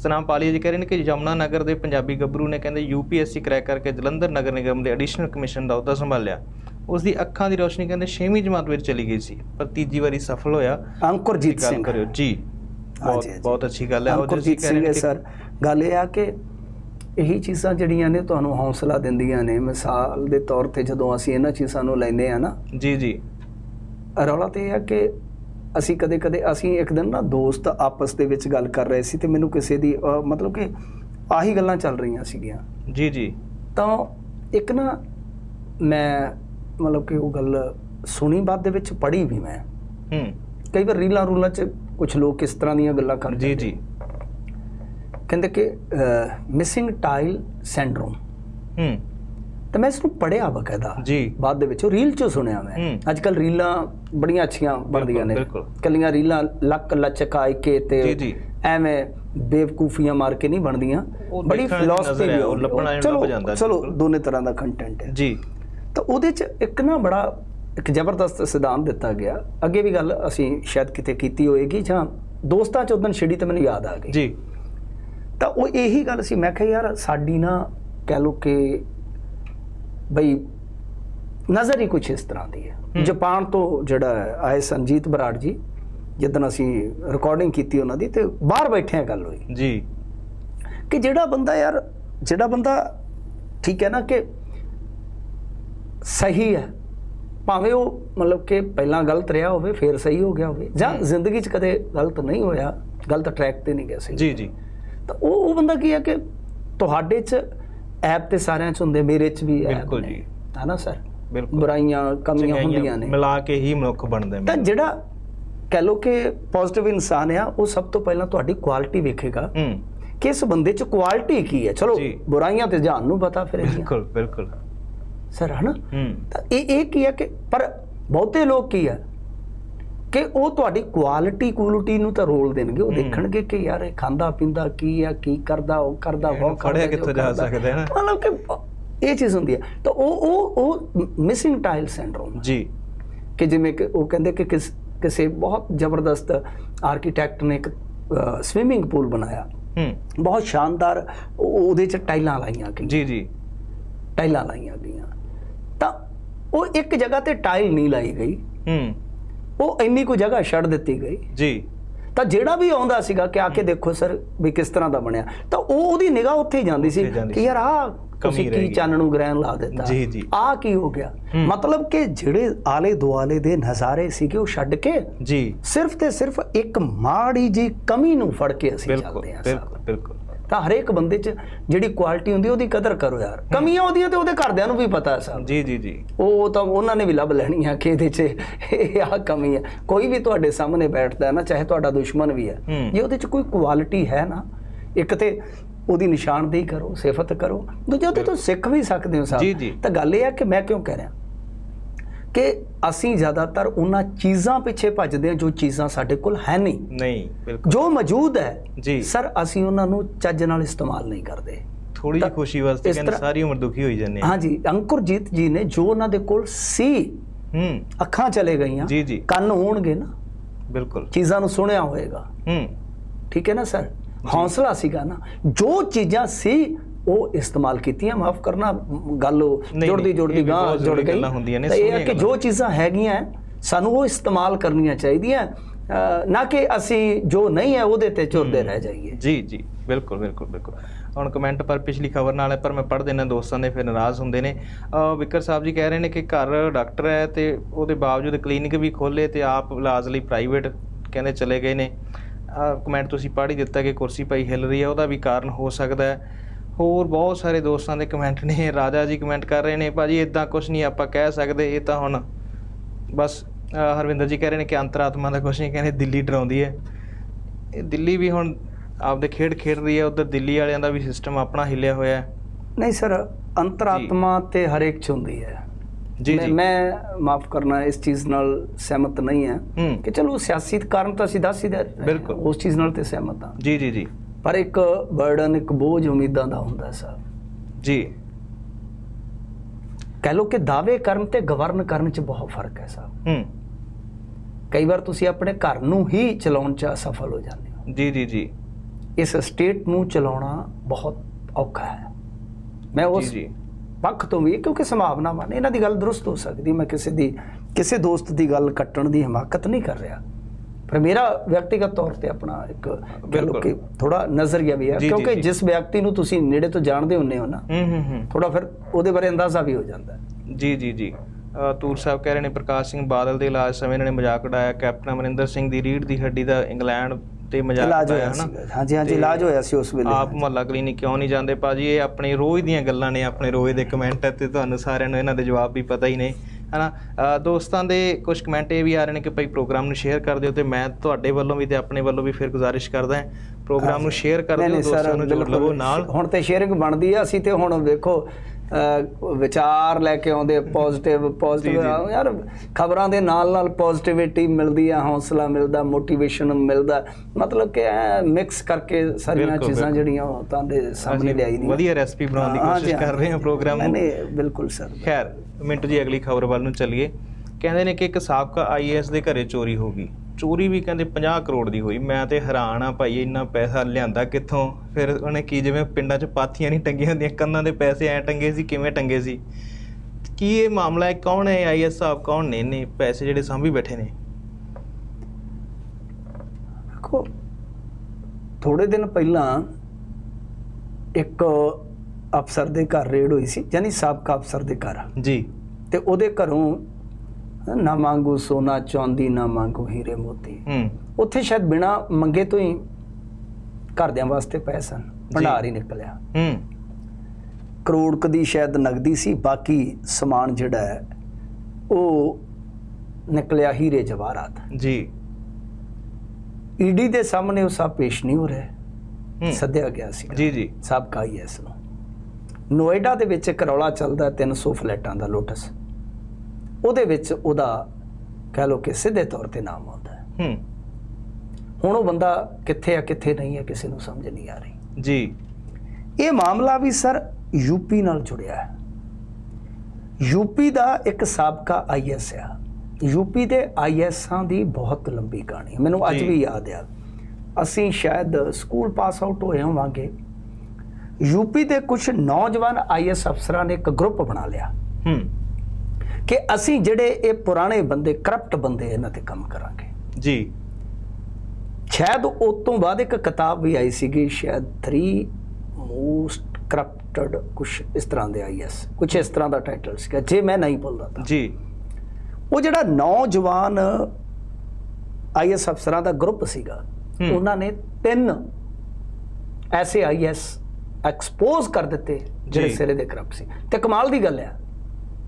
ਸਤਨਾਮ ਪਾਲੀਆ ਜੀ ਕਹਿ ਰਹੇ ਨੇ ਕਿ ਯਮਨਾ ਨਗਰ ਦੇ ਪੰਜਾਬੀ ਗੱਭਰੂ ਨੇ ਕਹਿੰਦੇ ਯੂਪੀਐਸਸੀ ਕਰੈਕ ਕਰਕੇ ਜਲੰਧਰ ਨਗਰ ਨਿਗਮ ਦੇ ਐਡੀਸ਼ਨਲ ਕਮਿਸ਼ਨ ਦਾ ਅਹੁਦਾ ਸੰਭਾਲਿਆ। ਉਸ ਦੀ ਅੱਖਾਂ ਦੀ ਰੋਸ਼ਨੀ ਕਹਿੰਦੇ 6ਵੀਂ ਜਮਾਤ ਵਿੱਚ ਚਲੀ ਗਈ ਸੀ ਪਰ ਤੀਜੀ ਵਾਰੀ ਸਫਲ ਹੋਇਆ। ਅੰਕੁਰਜੀਤ ਸਿੰਘ। ਕਰਿਓ। ਜੀ ਬਹੁਤ। ਬਹੁਤ ਅੱਛੀ ਗੱਲ ਹੈ। ਅੰਕੁਰਜੀਤ ਕਹਿ ਰਹੇ ਸਿੰਘ ਸਰ। ਗੱਲ ਇਹ ਆ ਕਿ ਇਹੀ ਚੀਜ਼ਾਂ ਜਿਹੜੀਆਂ ਨੇ ਤੁਹਾਨੂੰ ਹੌਸਲਾ ਦਿੰਦੀਆਂ ਨੇ। ਮਿਸਾਲ ਦੇ ਤੌਰ ਤੇ ਜਦੋਂ ਅਸੀਂ ਇਹਨਾਂ ਚੀਜ਼ਾਂ ਨੂੰ ਲੈਂਦੇ ਆ ਨਾ। ਜੀ ਜੀ। ਰੌਲਾ ਤੇ ਇਹ ਆ ਕਿ ਅਸੀਂ ਕਦੇ-ਕਦੇ ਅਸੀਂ ਇੱਕ ਦਿਨ ਨਾ ਦੋਸਤ ਆਪਸ ਦੇ ਵਿੱਚ ਗੱਲ ਕਰ ਰਹੇ ਸੀ ਤੇ ਮੈਨੂੰ ਕਿਸੇ ਦੀ ਮਤਲਬ ਕਿ ਆਹੀ ਗੱਲਾਂ ਚੱਲ ਰਹੀਆਂ ਸੀਗੀਆਂ। ਜੀ ਜੀ। ਤਾਂ ਇੱਕ ਨਾ ਮੈਂ ਮਤਲਬ ਕਿ ਉਹ ਗੱਲ ਸੁਣੀ ਬਾਅਦ ਦੇ ਵਿੱਚ ਪੜ੍ਹੀ ਵੀ ਮੈਂ। ਹੂੰ। ਕਈ ਵਾਰ ਰੀਲਾਂ ਰੂਲਾਂ 'ਚ ਕੁਝ ਲੋਕ ਇਸ ਤਰ੍ਹਾਂ ਦੀਆਂ ਗੱਲਾਂ ਕਰਦੇ ਜੀ। ਜੀ। ਕਹਿੰਦੇ ਕਿ ਮਿਸਿੰਗ ਟਾਈਲ ਸਿੰਡਰੋਮ ਹੂੰ। ਤਾਂ ਮੈਂ ਇਸ ਨੂੰ ਪੜਿਆ ਬਕਾਇਦਾ। ਜੀ। ਬਾਅਦ ਦੇ ਵਿੱਚ ਉਹ ਰੀਲ 'ਚੋਂ ਸੁਣਿਆ ਮੈਂ। ਅੱਜ ਕੱਲ ਰੀਲਾਂ ਬੜੀਆਂ ਅੱਛੀਆਂ ਬਣਦੀਆਂ ਨੇ। ਕੱਲੀਆਂ ਰੀਲਾਂ ਲੱਕ ਲਚਕਾਏ ਕੇ ਤੇ ਜੀ। ਐਵੇਂ ਬੇਵਕੂਫੀਆਂ ਮਾਰ ਕੇ ਨਹੀਂ ਬਣਦੀਆਂ। ਬੜੀ ਫਿਲਾਸਫੀ ਵੀ ਉਹ ਲੱਭਣ ਲੱਭ ਜਾਂਦਾ ਚਲੋ। ਦੋਨੇ ਤਰ੍ਹਾਂ ਦਾ ਕੰਟੈਂਟ ਹੈ। ਜੀ। ਤਾਂ ਉਹਦੇ 'ਚ ਇੱਕ ਨਾ ਬੜਾ ਇੱਕ ਜ਼ਬਰਦਸਤ ਸਿਧਾਂਤ ਦਿੱਤਾ ਗਿਆ। ਅੱਗੇ ਵੀ ਗੱਲ ਅਸੀਂ ਸ਼ਾਇਦ ਕਿਤੇ ਕੀਤੀ ਹੋਏਗੀ ਜਾਂ ਦੋਸਤਾਂ 'ਚ ਉਦੋਂ ਛਿੜੀ ਤੇ ਮੈਨੂੰ ਯਾਦ ਆ ਗਈ। ਜੀ। ਤਾਂ ਉਹ ਇਹੀ ਗੱਲ ਸੀ। ਮੈਂ ਕਿਹਾ ਯਾਰ ਸਾਡੀ ਨਾ ਕਹਿ ਲੋ ਕਿ ਬਈ ਨਜ਼ਰ ਹੀ ਕੁਛ ਇਸ ਤਰ੍ਹਾਂ ਦੀ ਹੈ। ਜਾਪਾਨ ਤੋਂ ਜਿਹੜਾ ਆਏ ਸੰਜੀਤ ਬਰਾੜ ਜੀ ਜਦੋਂ ਅਸੀਂ ਰਿਕਾਰਡਿੰਗ ਕੀਤੀ ਉਹਨਾਂ ਦੀ ਤੇ ਬਾਹਰ ਬੈਠੇ ਆ ਗੱਲ ਹੋਈ। ਜੀ। ਕਿ ਜਿਹੜਾ ਬੰਦਾ ਯਾਰ ਜਿਹੜਾ ਬੰਦਾ ਠੀਕ ਹੈ ਨਾ ਕਿ ਸਹੀ ਹੈ ਭਾਵੇਂ ਉਹ ਮਤਲਬ ਕਿ ਪਹਿਲਾਂ ਗਲਤ ਰਿਹਾ ਹੋਵੇ ਫਿਰ ਸਹੀ ਹੋ ਗਿਆ ਹੋਵੇ ਜਾਂ। ਜ਼ਿੰਦਗੀ 'ਚ ਕਦੇ ਗਲਤ ਨਹੀਂ ਹੋਇਆ ਗਲਤ ਟਰੈਕ ਤੇ ਨਹੀਂ ਗਿਆ ਸੀ ਜੀ ਜੀ। ਤਾਂ ਉਹ ਉਹ ਬੰਦਾ ਕੀ ਹੈ ਕਿ ਤੁਹਾਡੇ 'ਚ ਐਪ ਤੇ ਸਾਰਿਆਂ 'ਚ ਹੁੰਦੇ ਮੇਰੇ 'ਚ ਵੀ ਐਪ ਬਿਲਕੁਲ ਜੀ। ਹੈ ਨਾ ਸਰ? ਬਿਲਕੁਲ। ਬੁਰਾਈਆਂ ਕਮੀਆਂ ਹੁੰਦੀਆਂ ਨੇ। ਮਿਲਾ ਕੇ ਹੀ ਮਨੁੱਖ ਬਣਦਾ ਤਾਂ ਜਿਹੜਾ ਕਹਿ ਲੋ ਕਿ ਪੋਜ਼ਿਟਿਵ ਇਨਸਾਨ ਆ ਉਹ ਸਭ ਤੋਂ ਪਹਿਲਾਂ ਤੁਹਾਡੀ ਕੁਆਲਿਟੀ ਵੇਖੇਗਾ ਕਿ ਇਸ ਬੰਦੇ 'ਚ ਕੁਆਲਿਟੀ ਕੀ ਹੈ। ਚਲੋ। ਬੁਰਾਈਆਂ ਤੇ ਜਾਨ ਨੂੰ ਪਤਾ ਫਿਰ ਬਿਲਕੁਲ ਬਿਲਕੁਲ। ਸਰ ਹਨਾ? ਹੂੰ। ਤਾਂ ਇਹ ਇਹ ਕੀ ਹੈ ਕਿ ਪਰ ਬਹੁਤੇ ਲੋਕ ਕੀ ਹੈ? ਕਿ ਉਹ ਤੁਹਾਡੀ ਕੁਆਲਿਟੀ ਕੁਆਲਿਟੀ ਨੂੰ ਤਾਂ ਰੋਲ ਦੇਣਗੇ। ਉਹ। ਦੇਖਣਗੇ ਕਿ ਯਾਰ ਇਹ ਖਾਂਦਾ ਪੀਂਦਾ ਕੀ ਆ ਕੀ ਕਰਦਾ ਉਹ ਕਰਦਾ ਉਹ ਜੋ ਕਿੱਥੋਂ ਜਾ। ਸਕਦਾ ਹੈ ਨਾ? ਮਤਲਬ ਕਿ ਇਹ ਚੀਜ਼ ਹੁੰਦੀ ਹੈ ਤਾਂ ਉਹ ਉਹ ਉਹ ਮਿਸਿੰਗ ਟਾਈਲ ਸਿੰਡਰੋਮ ਜੀ। ਕਿ ਜਿਵੇਂ ਕਿ ਉਹ ਕਹਿੰਦੇ ਕਿ ਕਿਸ ਕਿਸੇ ਬਹੁਤ ਜ਼ਬਰਦਸਤ ਆਰਕੀਟੈਕਟ ਨੇ ਇੱਕ ਸਵਿਮਿੰਗ ਪੂਲ ਬਣਾਇਆ। ਹੂੰ। ਬਹੁਤ ਸ਼ਾਨਦਾਰ ਉਹ- ਉਹਦੇ ਚ ਟਾਈਲਾਂ ਲਾਈਆਂ ਗਈਆਂ। ਜੀ ਜੀ। ਟਾਈਲਾਂ ਲਾਈਆਂ ਗਈਆਂ। ਤਾਂ ਉਹ ਇੱਕ ਜਗ੍ਹਾ ਤੇ ਟਾਈਲ ਨਹੀਂ ਲਾਈ ਗਈ। ਹੂੰ। ਉਹ ਇੰਨੀ ਕੁ ਜਗ੍ਹਾ ਛੱਡ ਦਿੱਤੀ ਗਈ ਜੀ ਤਾਂ ਜਿਹੜਾ ਵੀ ਆਉਂਦਾ ਸੀਗਾ ਕਿ ਆ ਕੇ ਦੇਖੋ ਸਰ ਵੀ ਕਿਸ ਤਰ੍ਹਾਂ ਦਾ ਬਣਿਆ ਤਾਂ ਉਹ ਉਹਦੀ ਨਿਗਾਹ ਉੱਥੇ ਹੀ ਜਾਂਦੀ ਸੀ ਕਿ। ਯਾਰ ਆ ਤੁਸੀਂ ਕੀ। ਚੰਨ ਨੂੰ ਗ੍ਰਹਿਣ ਲਾ ਦਿੱਤਾ ਜੀ, ਜੀ। ਆ ਕੀ ਹੋ ਗਿਆ। ਮਤਲਬ ਕਿ ਜਿਹੜੇ ਆਲੇ ਦੁਆਲੇ ਦੇ ਨਜ਼ਾਰੇ ਸੀਗੇ ਉਹ ਛੱਡ ਕੇ ਜੀ ਸਿਰਫ ਤੇ ਸਿਰਫ ਇੱਕ ਮਾੜੀ ਜੀ ਕਮੀ ਨੂੰ ਫੜ ਕੇ ਅਸੀਂ ਚੱਲਦੇ ਹਾਂ ਬਿਲਕੁਲ ਬਿਲਕੁਲ ਤਾਂ ਹਰੇਕ ਬੰਦੇ 'ਚ ਜਿਹੜੀ ਕੁਆਲਿਟੀ ਹੁੰਦੀ ਉਹਦੀ ਕਦਰ ਕਰੋ ਯਾਰ। ਕਮੀਆਂ ਉਹਦੀਆਂ ਤੇ ਉਹਦੇ ਘਰਦਿਆਂ ਨੂੰ ਵੀ ਪਤਾ ਹੈ ਸਾਹਿਬ ਜੀ ਜੀ ਜੀ। ਉਹ ਤਾਂ ਉਹਨਾਂ ਨੇ ਵੀ ਲੱਭ ਲੈਣੀ ਆ ਕਿ ਇਹਦੇ 'ਚ। ਇਹ ਆ ਕਮੀ ਹੈ ਕੋਈ ਵੀ ਤੁਹਾਡੇ ਸਾਹਮਣੇ ਬੈਠਦਾ ਹੈ ਨਾ ਚਾਹੇ ਤੁਹਾਡਾ ਦੁਸ਼ਮਣ ਵੀ ਹੈ। ਜੇ ਉਹਦੇ 'ਚ ਕੋਈ ਕੁਆਲਿਟੀ ਹੈ ਨਾ ਇੱਕ ਤੇ ਉਹਦੀ ਨਿਸ਼ਾਨਦੇਹੀ ਕਰੋ ਸਿਫਤ ਕਰੋ। ਦੂਜਾ ਤੋਂ ਸਿੱਖ ਵੀ ਸਕਦੇ ਹੋ ਸਾਹਿਬ। ਤਾਂ ਗੱਲ ਇਹ ਹੈ ਕਿ ਮੈਂ ਕਿਉਂ ਕਹਿ ਰਿਹਾ? ਕਿ ਅਸੀਂ ਜ਼ਿਆਦਾਤਰ ਉਹਨਾਂ ਚੀਜ਼ਾਂ ਪਿੱਛੇ ਭੱਜਦੇ ਹਾਂ ਜੋ ਚੀਜ਼ਾਂ ਸਾਡੇ ਕੋਲ ਹੈ ਨਹੀਂ। ਨਹੀਂ ਬਿਲਕੁਲ। ਜੋ ਮੌਜੂਦ ਹੈ ਜੀ। ਸਰ ਅਸੀਂ ਉਹਨਾਂ ਨੂੰ ਚੱਜ ਨਾਲ ਇਸਤੇਮਾਲ ਨਹੀਂ ਕਰਦੇ। ਥੋੜੀ ਜਿਹੀ ਖੁਸ਼ੀ ਵਾਸਤੇ ਕਹਿੰਦੇ ਸਾਰੀ ਉਮਰ ਦੁਖੀ ਹੋਈ ਜਾਂਦੇ ਆ। ਹਾਂਜੀ ਅੰਕੁਰਜੀਤ ਜੀ ਨੇ ਜੋ ਉਹਨਾਂ ਦੇ ਕੋਲ ਸੀ ਹੂੰ। ਅੱਖਾਂ ਚਲੇ ਗਈਆਂ। ਜੀ, ਜੀ। ਕੰਨ ਹੋਣਗੇ ਨਾ। ਬਿਲਕੁਲ। ਚੀਜ਼ਾਂ ਨੂੰ ਸੁਣਿਆ ਹੋਏਗਾ। ਹੂੰ। ਠੀਕ ਹੈ ਨਾ ਸਰ? ਹੌਸਲਾ ਸੀਗਾ ਨਾ। ਜੋ ਚੀਜ਼ਾਂ ਸੀ ਉਹ ਇਸਤੇਮਾਲ ਕੀਤੀਆਂ ਮਾਫ ਕਰਨਾ ਗੱਲ ਜੁੜਦੀ ਜੁੜਦੀ ਗਾਂ ਜੁੜ ਗਈ। ਗੱਲਾਂ ਹੁੰਦੀਆਂ ਨੇ, ਇਹ ਹੈ ਕਿ ਜੋ। ਚੀਜ਼ਾਂ ਹੈਗੀਆਂ ਸਾਨੂੰ ਉਹ ਇਸਤੇਮਾਲ ਕਰਨੀਆਂ ਚਾਹੀਦੀਆਂ। ਨਾ ਕਿ ਅਸੀਂ ਜੋ ਨਹੀਂ ਹੈ ਉਹਦੇ ਤੇ ਝੁਰਦੇ ਰਹਿ ਜਾਈਏ। ਜੀ ਜੀ ਬਿਲਕੁਲ ਬਿਲਕੁਲ ਬਿਲਕੁਲ। ਹੁਣ ਕਮੈਂਟ ਪਰ ਪਿਛਲੀ ਖਬਰ ਨਾਲ ਹੈ ਪਰ ਮੈਂ ਪੜ੍ਹ ਦੇਣਾ ਦੋਸਤਾਂ ਦੇ ਫਿਰ ਨਾਰਾਜ਼ ਹੁੰਦੇ ਨੇ। ਵਿਕਰ ਸਾਹਿਬ ਜੀ ਕਹਿ ਰਹੇ ਨੇ ਕਿ ਘਰ ਡਾਕਟਰ ਹੈ ਤੇ ਉਹਦੇ ਬਾਵਜੂਦ ਕਲੀਨਿਕ ਵੀ ਖੋਲੇ ਤੇ ਆਪ ਇਲਾਜ ਲਈ ਪ੍ਰਾਈਵੇਟ ਕਹਿੰਦੇ ਚਲੇ ਗਏ ਨੇ। ਕਮੈਂਟ ਤੁਸੀਂ ਪੜ੍ਹ ਹੀ ਦਿੱਤਾ ਕਿ ਕੁਰਸੀ ਪਈ ਹਿੱਲ ਰਹੀ ਹੈ ਉਹਦਾ ਵੀ ਕਾਰਨ ਹੋ ਸਕਦਾ ਹੈ। ਹੋਰ ਬਹੁਤ ਸਾਰੇ ਦੋਸਤਾਂ ਦੇ ਕਮੈਂਟ ਨੇ ਰਾਜਾ ਜੀ ਕਮੈਂਟ ਕਰ ਰਹੇ ਨੇ ਭਾਜੀ ਇਦਾਂ ਕੁਝ ਨਹੀਂ ਆਪਾਂ ਕਹਿ ਸਕਦੇ ਇਹ ਤਾਂ ਹੁਣ ਬਸ ਹਰਵਿੰਦਰ ਜੀ ਕਹਿ ਰਹੇ ਨੇ ਕਿ ਅੰਤਰਾਤਮਾ ਦਾ ਕੁਝ ਨਹੀਂ ਕਹਿੰਦੇ ਦਿੱਲੀ ਡਰਾਉਂਦੀ ਹੈ। ਇਹ ਦਿੱਲੀ ਵੀ ਹੁਣ ਆਪਦੇ ਖੇਡ ਖੇਡ ਰਹੀ ਹੈ ਉਧਰ ਦਿੱਲੀ ਵਾਲਿਆਂ ਦਾ ਵੀ ਸਿਸਟਮ ਆਪਣਾ ਹਿੱਲਿਆ ਹੋਇਆ ਹੈ। ਨਹੀਂ ਸਰ ਅੰਤਰਾਤਮਾ ਤੇ ਹਰੇਕ ਚ ਹੁੰਦੀ ਹੈ। ਜੀ ਜੀ। ਮੈਂ ਮਾਫ ਕਰਨਾ ਇਸ ਚੀਜ਼ ਨਾਲ ਸਹਿਮਤ ਨਹੀਂ ਹਾਂ ਕਿ ਚਲੋ ਸਿਆਸੀ ਕਾਰਨ ਤਾਂ ਅਸੀਂ ਦੱਸ ਹੀ ਦੇ ਬਿਲਕੁਲ। ਉਸ ਚੀਜ਼ ਨਾਲ ਤੇ ਸਹਿਮਤ ਹਾਂ। ਜੀ ਜੀ ਜੀ। ਪਰ ਇੱਕ ਬਰਡਨ ਇੱਕ ਬੋਝ ਉਮੀਦਾਂ ਦਾ ਹੁੰਦਾ ਸਾਹਿਬ ਜੀ। ਕਹਿ ਲਓ ਕਿ ਦਾਅਵੇ ਕਰਨ ਤੇ ਗਵਰਨ ਕਰਨ 'ਚ ਬਹੁਤ ਫ਼ਰਕ ਹੈ ਸਾਹਿਬ ਹੂੰ। ਕਈ ਵਾਰ ਤੁਸੀਂ ਆਪਣੇ ਘਰ ਨੂੰ ਹੀ ਚਲਾਉਣ 'ਚ ਅਸਫਲ ਹੋ ਜਾਂਦੇ ਹੋ। ਜੀ ਜੀ ਜੀ। ਇਸ ਸਟੇਟ ਨੂੰ ਚਲਾਉਣਾ ਬਹੁਤ ਔਖਾ ਹੈ। ਮੈਂ ਉਸ ਜੀ ਪੱਖ ਤੋਂ ਵੀ ਕਿਉਂਕਿ ਸੰਭਾਵਨਾਵਾਂ ਨੇ ਇਹਨਾਂ ਦੀ ਗੱਲ ਦਰੁਸਤ ਹੋ ਸਕਦੀ ਮੈਂ ਕਿਸੇ ਦੀ ਕਿਸੇ ਦੋਸਤ ਦੀ ਗੱਲ ਕੱਟਣ ਦੀ ਹਮਾਕਤ ਨਹੀਂ ਕਰ ਰਿਹਾ। ਪਰ ਮੇਰਾ ਵਿਅਕਤੀਗਤ ਤੌਰ ਤੇ ਆਪਣਾ ਇੱਕ ਬਿਲਕੁਲ। ਕਿ ਥੋੜਾ ਨਜ਼ਰੀਆ ਵੀ ਹੈ ਕਿਉਂਕਿ। ਜਿਸ ਵਿਅਕਤੀ ਨੂੰ ਤੁਸੀਂ ਨੇੜੇ ਤੋਂ ਜਾਣਦੇ ਹੁੰਨੇ ਹੋ ਨਾ ਹੂੰ ਹੂੰ ਹੂੰ। ਥੋੜਾ ਫਿਰ ਉਹਦੇ ਬਾਰੇ ਅੰਦਾਜ਼ਾ ਵੀ ਹੋ ਜਾਂਦਾ ਜੀ ਜੀ ਜੀ। ਤੂਰ ਸਾਹਿਬ ਕਹਿ ਰਹੇ ਨੇ ਪ੍ਰਕਾਸ਼ ਸਿੰਘ ਬਾਦਲ ਦੇ ਇਲਾਜ ਸਮੇਂ ਇਹਨਾਂ ਨੇ ਮਜ਼ਾਕ ਉਡਾਇਆ ਕੈਪਟਨ ਅਮਰਿੰਦਰ ਸਿੰਘ ਦੀ ਰੀੜ ਦੀ ਹੱਡੀ ਦਾ ਇੰਗਲੈਂਡ ਤੇ ਮਜ਼ਾਕ ਉਡਾਇਆ ਹਨਾ? ਹਾਂਜੀ ਹਾਂਜੀ ਇਲਾਜ ਹੋਇਆ ਸੀ ਉਸ ਵੇਲੇ। ਆਪ ਮੁਹੱਲਾ ਕਲੀਨਿਕ ਕਿਉਂ ਨਹੀਂ ਜਾਂਦੇ? ਭਾਜੀ ਇਹ ਆਪਣੀ ਰੋਜ਼ ਦੀਆਂ ਗੱਲਾਂ ਨੇ ਆਪਣੇ ਰੋਜ਼ ਦੇ ਕਮੈਂਟ ਤੇ ਤੁਹਾਨੂੰ ਸਾਰਿਆਂ ਨੂੰ ਇਹਨਾਂ ਦੇ ਜਵਾਬ ਵੀ ਪਤਾ ਹੀ ਨੇ। ਹਨਾ? ਦੋਸਤਾਂ ਦੇ ਕੁਝ ਕਮੈਂਟ ਇਹ ਵੀ ਆ ਰਹੇ ਨੇ ਕਿ ਭਾਈ ਪ੍ਰੋਗਰਾਮ ਨੂੰ ਸ਼ੇਅਰ ਕਰ ਦਿਓ ਤੇ ਮੈਂ ਤੁਹਾਡੇ ਵੱਲੋਂ ਵੀ ਤੇ ਆਪਣੇ ਵੱਲੋਂ ਵੀ ਫਿਰ ਗੁਜ਼ਾਰਿਸ਼ ਕਰਦਾ ਹਾਂ। ਪ੍ਰੋਗਰਾਮ ਨੂੰ ਸ਼ੇਅਰ ਕਰ ਦਿਓ ਦੋਸਤਾਂ ਨੂੰ ਜੋੜ। ਲਵੋ ਨਾਲ। ਹੁਣ ਤੇ ਸ਼ੇਅਰਿੰਗ ਬਣਦੀ ਆ ਅਸੀਂ ਤੇ ਹੁਣ ਵੇਖੋ ਵਿਚਾਰ ਲੈ ਕੇ ਆਉਂਦੇ ਪੋਜ਼ਿਟਿਵ ਪੋਜ਼ਿਟਿਵ ਯਾਰ ਖਬਰਾਂ ਦੇ ਨਾਲ ਨਾਲ ਪੋਜ਼ਿਟਿਵਿਟੀ ਮਿਲਦੀ ਆ ਹੌਸਲਾ ਮਿਲਦਾ ਮੋਟੀਵੇਸ਼ਨ ਮਿਲਦਾ। ਮਤਲਬ ਕਿ ਮਿਕਸ ਕਰਕੇ ਸਾਰੀਆਂ ਚੀਜ਼ਾਂ। ਜਿਹੜੀਆਂ ਉਹ ਤਾਂ ਦੇ ਸਾਹਮਣੇ ਲਿਆਈ ਦੀਆਂ। ਵਧੀਆ ਰੈਸਪੀ ਬਣਾਉਣ ਦੀ ਕੋਸ਼ਿਸ਼ ਕਰ ਰਹੇ ਹਾਂ ਪ੍ਰੋਗਰਾਮ ਨੂੰ। ਨਹੀਂ ਬਿਲਕੁਲ ਸਰ। ਖੈਰ ਮਿੰਟੂ ਜੀ ਅਗਲੀ ਖਬਰ ਵੱਲ ਨੂੰ ਚੱਲੀਏ। ਕਹਿੰਦੇ ਨੇ ਕਿ ਇੱਕ ਸਾਬਕਾ ਆਈਏਐਸ ਦੇ ਘਰੇ ਚੋਰੀ ਹੋ ਗਈ। ਚੋਰੀ ਵੀ ਕਹਿੰਦੇ 50 ਕਰੋੜ ਦੀ ਹੋਈ। ਮੈਂ ਤੇ ਹੈਰਾਨ ਆ ਭਾਈ ਇੰਨਾ ਪੈਸਾ ਲਿਆਂਦਾ ਕਿੱਥੋਂ? ਫਿਰ ਉਹਨੇ ਕੀ ਜਿਵੇਂ ਪਿੰਡਾਂ 'ਚ ਪਾਥੀਆਂ ਨਹੀਂ ਟੰਗੀਆਂ ਹੁੰਦੀਆਂ ਕੰਨਾਂ ਦੇ ਪੈਸੇ ਐ ਟੰਗੇ ਸੀ ਕਿਵੇਂ ਟੰਗੇ ਸੀ? ਕੀ ਇਹ ਮਾਮਲਾ ਹੈ? ਕੌਣ ਹੈ? ਆਈਐਸ ਸਾਹਿਬ ਕੌਣ ਨੇ? ਨੇ ਪੈਸੇ ਜਿਹੜੇ ਸਾਂਭੀ ਬੈਠੇ ਨੇ। ਦੇਖੋ ਥੋੜੇ ਦਿਨ ਪਹਿਲਾਂ ਇੱਕ ਅਫਸਰ ਦੇ ਘਰ ਰੇਡ ਹੋਈ ਸੀ ਯਾਨੀ ਸਾਬਕਾ ਅਫਸਰ ਦੇ ਘਰ। ਜੀ। ਤੇ ਉਹਦੇ ਘਰੋਂ ਨਾ ਮੰਗੂ ਸੋਨਾ ਚਾਂਦੀ ਨਾ ਮੰਗੂ ਹੀਰੇ ਮੋਤੀ। ਹੂੰ। ਉੱਥੇ ਸ਼ਾਇਦ ਬਿਨਾ ਮੰਗੇ ਤੋਂ ਹੀ ਘਰਦਿਆਂ ਵਾਸਤੇ ਪਏ ਸਨ ਭੰਡਾਰ ਹੀ ਨਿਕਲਿਆ। ਹੂੰ। ਕਰੋੜ ਕੁ ਦੀ ਸ਼ਾਇਦ ਨਗਦੀ ਸੀ ਬਾਕੀ ਸਮਾਨ ਜਿਹੜਾ ਹੈ ਉਹ ਨਿਕਲਿਆ ਹੀਰੇ ਜਵਾਹਰਾਤ। ਜੀ। ਈਡੀ ਦੇ ਸਾਹਮਣੇ ਉਹ ਸਭ ਪੇਸ਼ ਨਹੀਂ ਹੋ ਰਿਹਾ। ਹੂੰ। ਸੱਦਿਆ ਗਿਆ ਸੀ। ਜੀ ਜੀ। ਸਾਬਕਾ ਆਈਐਸ ਨੂੰ। ਨੋਇਡਾ ਦੇ ਵਿੱਚ ਇੱਕ ਰੌਲਾ ਚੱਲਦਾ ਹੈ 300 ਫਲੈਟਾਂ ਦਾ ਲੋਟਸ। ਉਹਦੇ ਵਿੱਚ ਉਹਦਾ ਕਹਿ ਲਓ ਕਿ ਸਿੱਧੇ ਤੌਰ ਤੇ ਨਾਮ ਆਉਂਦਾ ਹੈ। ਹੂੰ। ਹੁਣ ਉਹ ਬੰਦਾ ਕਿੱਥੇ ਆ ਕਿੱਥੇ ਨਹੀਂ ਹੈ ਕਿਸੇ ਨੂੰ ਸਮਝ ਨਹੀਂ ਆ ਰਹੀ। ਜੀ। ਇਹ ਮਾਮਲਾ ਵੀ ਸਰ ਯੂਪੀ ਨਾਲ ਜੁੜਿਆ ਹੈ। ਯੂਪੀ ਦਾ ਇੱਕ ਸਾਬਕਾ ਆਈਐਸ ਆ। ਯੂਪੀ ਦੇ ਆਈਐਸਾਂ ਦੀ ਬਹੁਤ ਲੰਬੀ ਕਹਾਣੀ ਹੈ। ਮੈਨੂੰ ਅੱਜ। ਵੀ ਯਾਦ ਆ। ਅਸੀਂ ਸ਼ਾਇਦ ਸਕੂਲ ਪਾਸ ਆਊਟ ਹੋਏ ਹੋਵਾਂਗੇ। ਯੂਪੀ ਦੇ ਕੁਝ ਨੌਜਵਾਨ ਆਈਐਸ ਅਫਸਰਾਂ ਨੇ ਇੱਕ ਗਰੁੱਪ ਬਣਾ ਲਿਆ। ਹੂੰ। ਕਿ ਅਸੀਂ ਜਿਹੜੇ ਇਹ ਪੁਰਾਣੇ ਬੰਦੇ ਕਰਪਟ ਬੰਦੇ ਇਹਨਾਂ ਤੇ ਕੰਮ ਕਰਾਂਗੇ। ਜੀ। ਸ਼ਾਇਦ ਉਸ ਤੋਂ ਬਾਅਦ ਇੱਕ ਕਿਤਾਬ ਵੀ ਆਈ ਸੀਗੀ ਸ਼ਾਇਦ 3 ਮੋਸਟ ਕਰਪਟਡ ਕੁਝ ਇਸ ਤਰ੍ਹਾਂ ਦੇ ਆਈਐਸ ਕੁਝ ਇਸ ਤਰ੍ਹਾਂ ਦਾ ਟਾਈਟਲ ਸੀਗਾ ਜੇ ਮੈਂ ਨਹੀਂ ਭੁੱਲਦਾ ਤਾਂ। ਜੀ। ਉਹ ਜਿਹੜਾ ਨੌਜਵਾਨ ਆਈਐਸ ਅਫਸਰਾਂ ਦਾ ਗਰੁੱਪ ਸੀਗਾ। ਉਹਨਾਂ ਨੇ ਤਿੰਨ ਐਸੇ ਆਈਐਸ ਐਕਸਪੋਜ਼ ਕਰ ਦਿੱਤੇ ਜਿਹੜੇ। ਸਿਰੇ ਦੇ ਕਰਪਟ ਸੀ। ਤੇ ਕਮਾਲ ਦੀ ਗੱਲ ਹੈ